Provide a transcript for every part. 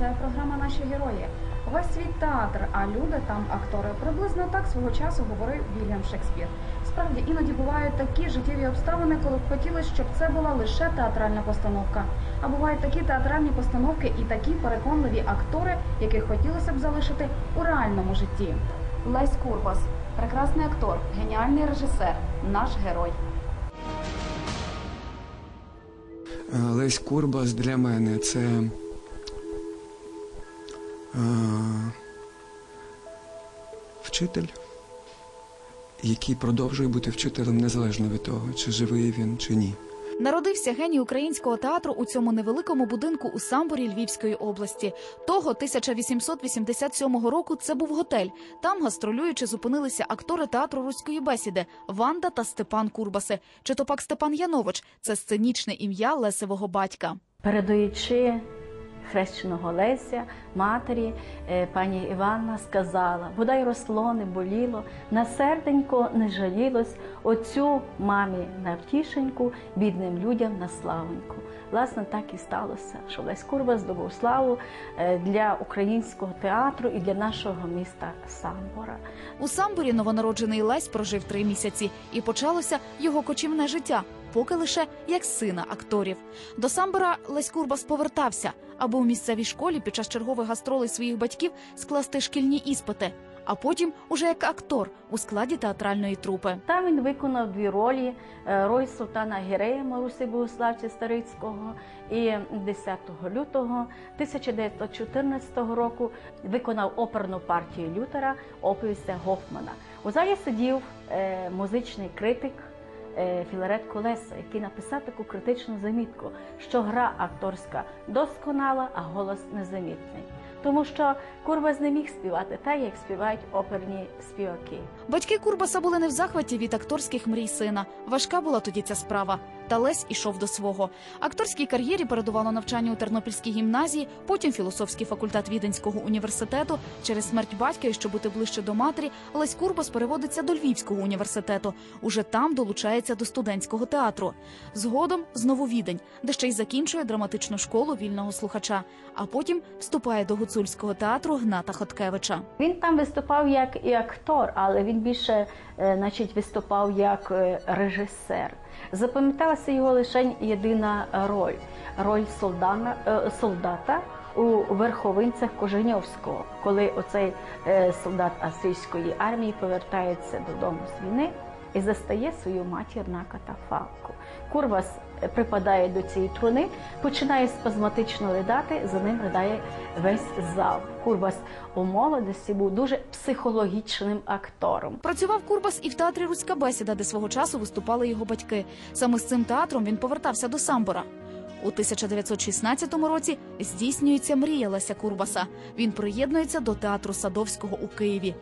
Це програма Наші герої. Весь світ театр, а люди там актори. Приблизно так свого часу говорив Вільям Шекспір. Справді іноді бувають такі життєві обставини, коли б хотілося, щоб це була лише театральна постановка. А бувають такі театральні постановки і такі переконливі актори, яких хотілося б залишити у реальному житті. Лесь Курбас, прекрасний актор, геніальний режисер, наш герой. Лесь Курбас для мене це. Е, Вчитель, який продовжує бути вчителем незалежно від того, чи живий він, чи ні. Народився геній українського театру у цьому невеликому будинку у Самборі Львівської області. Того 1887 року це був готель. Там гастролюючи зупинилися актори театру руської бесіди Ванда та Степан Курбаси. Чи то пак Степан Янович це сценічне ім'я Лесевого батька. Передаючи хрещеного Леся, матері, е, пані Іванна сказала: бодай росло, не боліло, на серденько не жалілось, оцю мамі на втішеньку, бідним людям на славоньку. Власне, так і сталося, що Лесь Курба здобув славу е, для українського театру і для нашого міста Самбора. У Самборі новонароджений Лесь прожив три місяці, і почалося його кочівне життя, поки лише як сина акторів. До Самбора Лесь Курбас повертався, аби у місцевій школі під час чергових гастролей своїх батьків скласти шкільні іспити, а потім уже як актор у складі театральної трупи. Там він виконав дві ролі: е, роль султана Гірея Марусі Богославця Старицького і 10 лютого 1914 року виконав оперну партію Лютера оповістя Гофмана. У залі сидів е, музичний критик. Е, Філарет Колеса, який написав таку критичну замітку, що гра акторська досконала, а голос незамітний. Тому що Курбас не міг співати так, як співають оперні співаки. Батьки Курбаса були не в захваті від акторських мрій сина. Важка була тоді ця справа. Та Лесь ішов до свого. Акторській кар'єрі передувало навчання у Тернопільській гімназії, потім філософський факультет Віденського університету. Через смерть батька і щоб бути ближче до матері, Лесь Курбас переводиться до Львівського університету. Уже там долучається до студентського театру. Згодом знову Відень, де ще й закінчує драматичну школу вільного слухача. А потім вступає до гуцульського театру Гната Хоткевича. Він там виступав як і актор, але він більше е, значить, виступав як е, режисер. Запам'яталася його лише єдина роль. Роль солдана, е, солдата у верховинцях Коженьовського, коли оцей е, солдат австрійської армії повертається додому з війни і застає свою матір на катафалку. Курвас е, припадає до цієї труни, починає спазматично ридати, за ним ридає весь зал. Курбас у молодості був дуже психологічним актором. Працював Курбас і в театрі Руська бесіда, де свого часу виступали його батьки. Саме з цим театром він повертався до Самбора. У 1916 році здійснюється мрія Леся Курбаса. Він приєднується до театру Садовського у Києві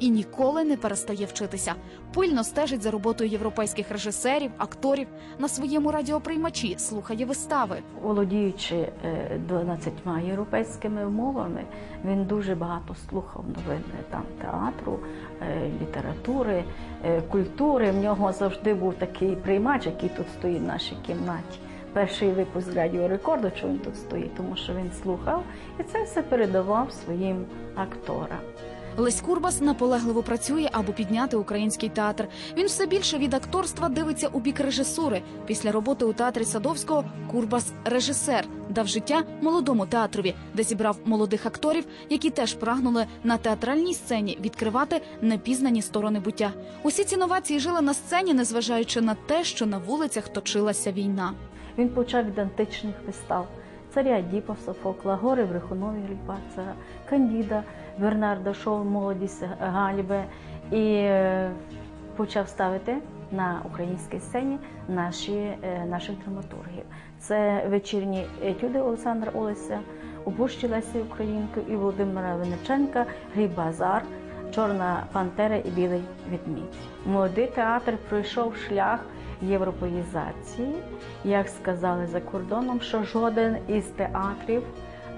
і ніколи не перестає вчитися. Пильно стежить за роботою європейських режисерів, акторів на своєму радіоприймачі, слухає вистави. Володіючи е, 12 європейськими мовами, він дуже багато слухав новин там театру, е, літератури, е, культури. В нього завжди був такий приймач, який тут стоїть в нашій кімнаті. Перший випуск радіорекорду, що він тут стоїть, тому що він слухав і це все передавав своїм акторам. Лесь Курбас наполегливо працює, аби підняти український театр. Він все більше від акторства дивиться у бік режисури. Після роботи у театрі Садовського Курбас режисер дав життя молодому театрові, де зібрав молодих акторів, які теж прагнули на театральній сцені відкривати непізнані сторони буття. Усі ці новації жили на сцені, незважаючи на те, що на вулицях точилася війна. Він почав від античних вистав. царя Діпа Софокла, Гори Брехунові Грильпаца, Кандіда, Бернарда Шоу, молодість Гальбе і е, почав ставити на українській сцені наші, е, наших драматургів. Це вечірні етюди Олександра Олеся, «Убущі Лесі Українки і Володимира Винниченка, Грій Базар, Чорна Пантера і Білий Відмідь. Молодий театр пройшов шлях європеїзації, як сказали за кордоном, що жоден із театрів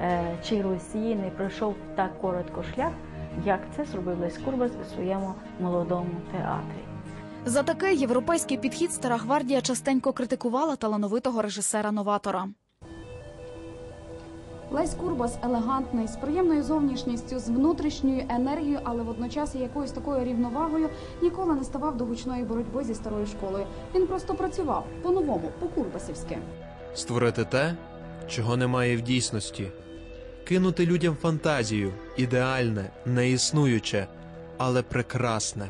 е, чи Росії не пройшов так коротко шлях, як це зробив Лесь Курбас у своєму молодому театрі. За такий європейський підхід стара гвардія частенько критикувала талановитого режисера-новатора. Лесь Курбас елегантний, з приємною зовнішністю, з внутрішньою енергією, але водночас якоюсь такою рівновагою ніколи не ставав до гучної боротьби зі старою школою. Він просто працював по-новому, по-курбасівськи. Створити те, чого немає в дійсності, кинути людям фантазію, ідеальне, неіснуюче, але прекрасне.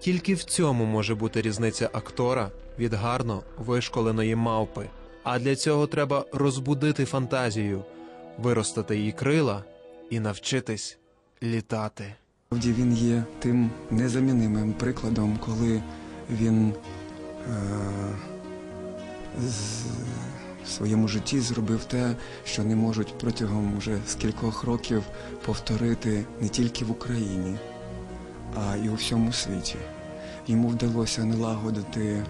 Тільки в цьому може бути різниця актора від гарно вишколеної мавпи. А для цього треба розбудити фантазію, виростити її крила і навчитись літати. Справді він є тим незамінимим прикладом, коли він е, з, в своєму житті зробив те, що не можуть протягом вже скількох років повторити не тільки в Україні, а й у всьому світі. Йому вдалося налагодити, е,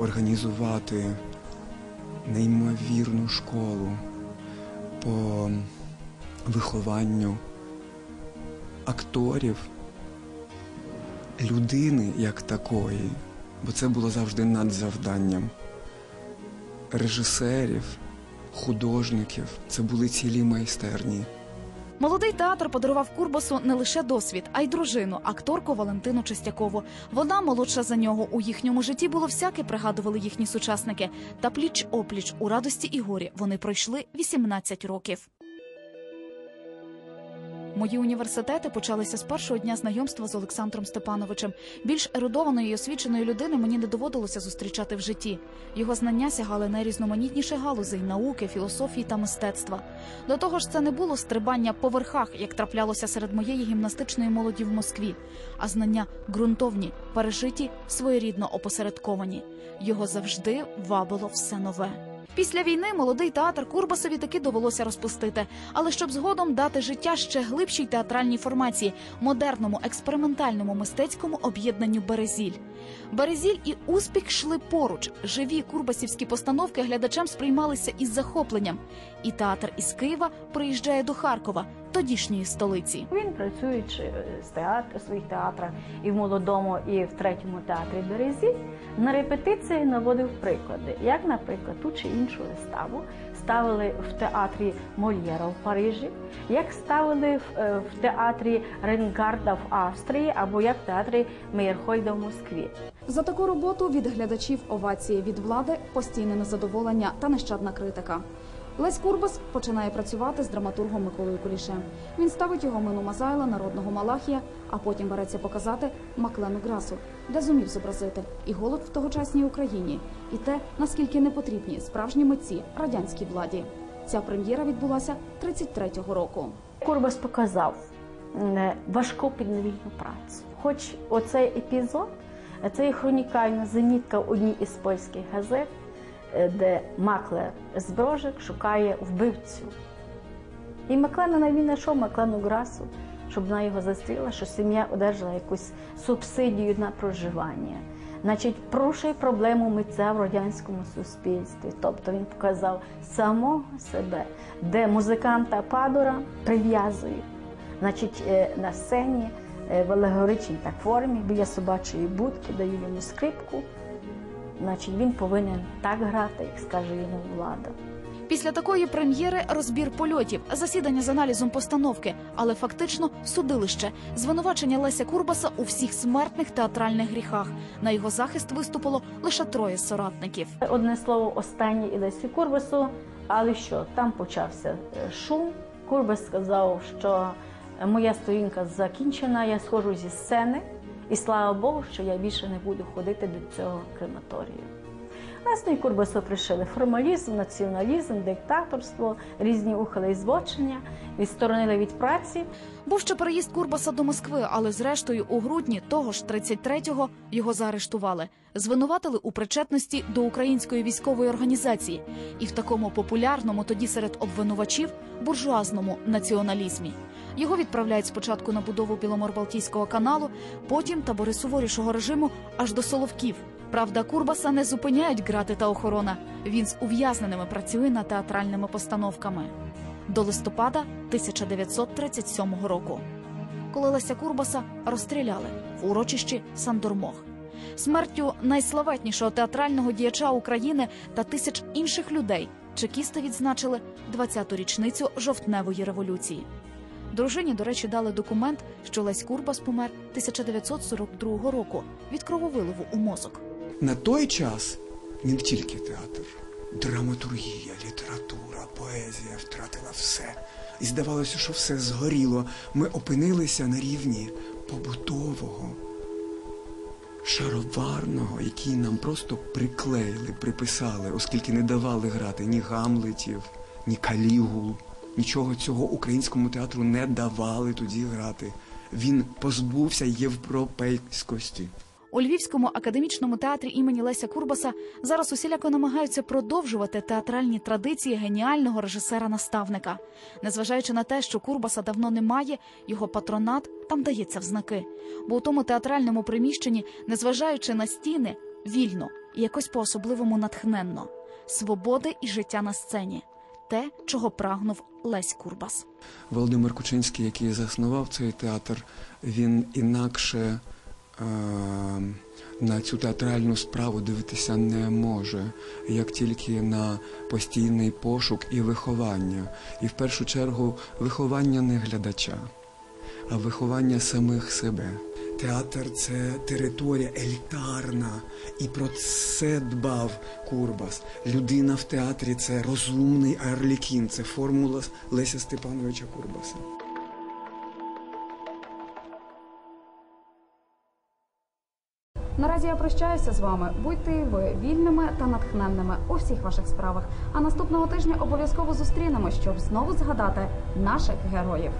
організувати неймовірну школу по вихованню акторів, людини як такої, бо це було завжди надзавданням. Режисерів, художників це були цілі майстерні. Молодий театр подарував Курбасу не лише досвід, а й дружину, акторку Валентину Чистякову. Вона молодша за нього. У їхньому житті було всяке, пригадували їхні сучасники. Та пліч опліч у радості і горі вони пройшли 18 років. Мої університети почалися з першого дня знайомства з Олександром Степановичем. Більш ерудованої і освіченої людини мені не доводилося зустрічати в житті. Його знання сягали найрізноманітніших галузей науки, філософії та мистецтва. До того ж, це не було стрибання по верхах, як траплялося серед моєї гімнастичної молоді в Москві, а знання ґрунтовні, пережиті, своєрідно опосередковані. Його завжди вабило все нове. Після війни молодий театр Курбасові таки довелося розпустити, але щоб згодом дати життя ще глибшій театральній формації, модерному експериментальному мистецькому об'єднанню Березіль. Березіль і успіх йшли поруч. Живі курбасівські постановки глядачам сприймалися із захопленням. І театр із Києва приїжджає до Харкова, тодішньої столиці. Він працюючи е, з театр, своїх театрах і в молодому, і в третьому театрі Березі, на репетиції наводив приклади, як, наприклад, ту чи іншу виставу ставили в театрі Мольєра в Парижі, як ставили в, е, в театрі Ренгарда в Австрії, або як в театрі Мейерхойда в Москві. За таку роботу від глядачів овації від влади постійне незадоволення та нещадна критика. Лесь Курбас починає працювати з драматургом Миколою Кулішем. Він ставить його мину Мазайла, народного Малахія, а потім береться показати Маклену Грасу, де зумів зобразити і голод в тогочасній Україні, і те, наскільки не потрібні справжні митці радянській владі. Ця прем'єра відбулася 33-го року. Курбас показав е, важку підневільну працю. Хоч оцей епізод, е, це хронікальна замітка в одній із польських газет, де маклер Зброжик шукає вбивцю. І Маклена він знайшов Маклену Грасу, щоб вона його застріла, що сім'я одержала якусь субсидію на проживання. Значить, порушує проблему митця в радянському суспільстві. Тобто він показав самого себе, де музиканта Падора прив'язують. Значить, е, на сцені е, в алегоричній так формі біля собачої будки дають йому скрипку. Значить, він повинен так грати, як скаже йому влада. Після такої прем'єри розбір польотів, засідання з аналізом постановки, але фактично судилище, звинувачення Леся Курбаса у всіх смертних театральних гріхах. На його захист виступило лише троє соратників. Одне слово, останнє і Лесі Курбасу, але що там почався е, шум. Курбас сказав, що моя сторінка закінчена, я схожу зі сцени, і слава Богу, що я більше не буду ходити до цього крематорію. І Курбасу пришили формалізм, націоналізм, диктаторство, різні ухили і звочення, відсторонили від праці. Був ще переїзд Курбаса до Москви, але зрештою у грудні того ж 33-го його заарештували, звинуватили у причетності до української військової організації і в такому популярному тоді серед обвинувачів буржуазному націоналізмі. Його відправляють спочатку на будову Біломор-Балтійського каналу, потім табори суворішого режиму аж до Соловків. Правда, Курбаса не зупиняють грати та охорона. Він з ув'язненими працює над театральними постановками до листопада 1937 року, коли Леся Курбаса розстріляли в урочищі Сандормох. Смертю найславетнішого театрального діяча України та тисяч інших людей чекісти відзначили 20-ту річницю жовтневої революції. Дружині, до речі, дали документ, що Лесь Курбас помер 1942 року від крововиливу у мозок. На той час не тільки театр, драматургія, література, поезія втратила все. І здавалося, що все згоріло. Ми опинилися на рівні побутового, шароварного, який нам просто приклеїли, приписали, оскільки не давали грати ні Гамлетів, ні Калігул. Нічого цього українському театру не давали тоді грати. Він позбувся європейськості. У Львівському академічному театрі імені Леся Курбаса зараз усіляко намагаються продовжувати театральні традиції геніального режисера-наставника. Незважаючи на те, що Курбаса давно немає, його патронат там дається в знаки. Бо у тому театральному приміщенні, незважаючи на стіни, вільно і якось по-особливому натхненно. Свободи і життя на сцені те, чого прагнув Лесь Курбас. Володимир Кучинський, який заснував цей театр, він інакше на цю театральну справу дивитися не може, як тільки на постійний пошук і виховання. І в першу чергу виховання не глядача, а виховання самих себе. Театр це територія елітарна, і про це дбав Курбас. Людина в театрі це розумний Арлікін, це формула Леся Степановича Курбаса. Наразі я прощаюся з вами. Будьте і ви вільними та натхненними у всіх ваших справах. А наступного тижня обов'язково зустрінемось, щоб знову згадати наших героїв.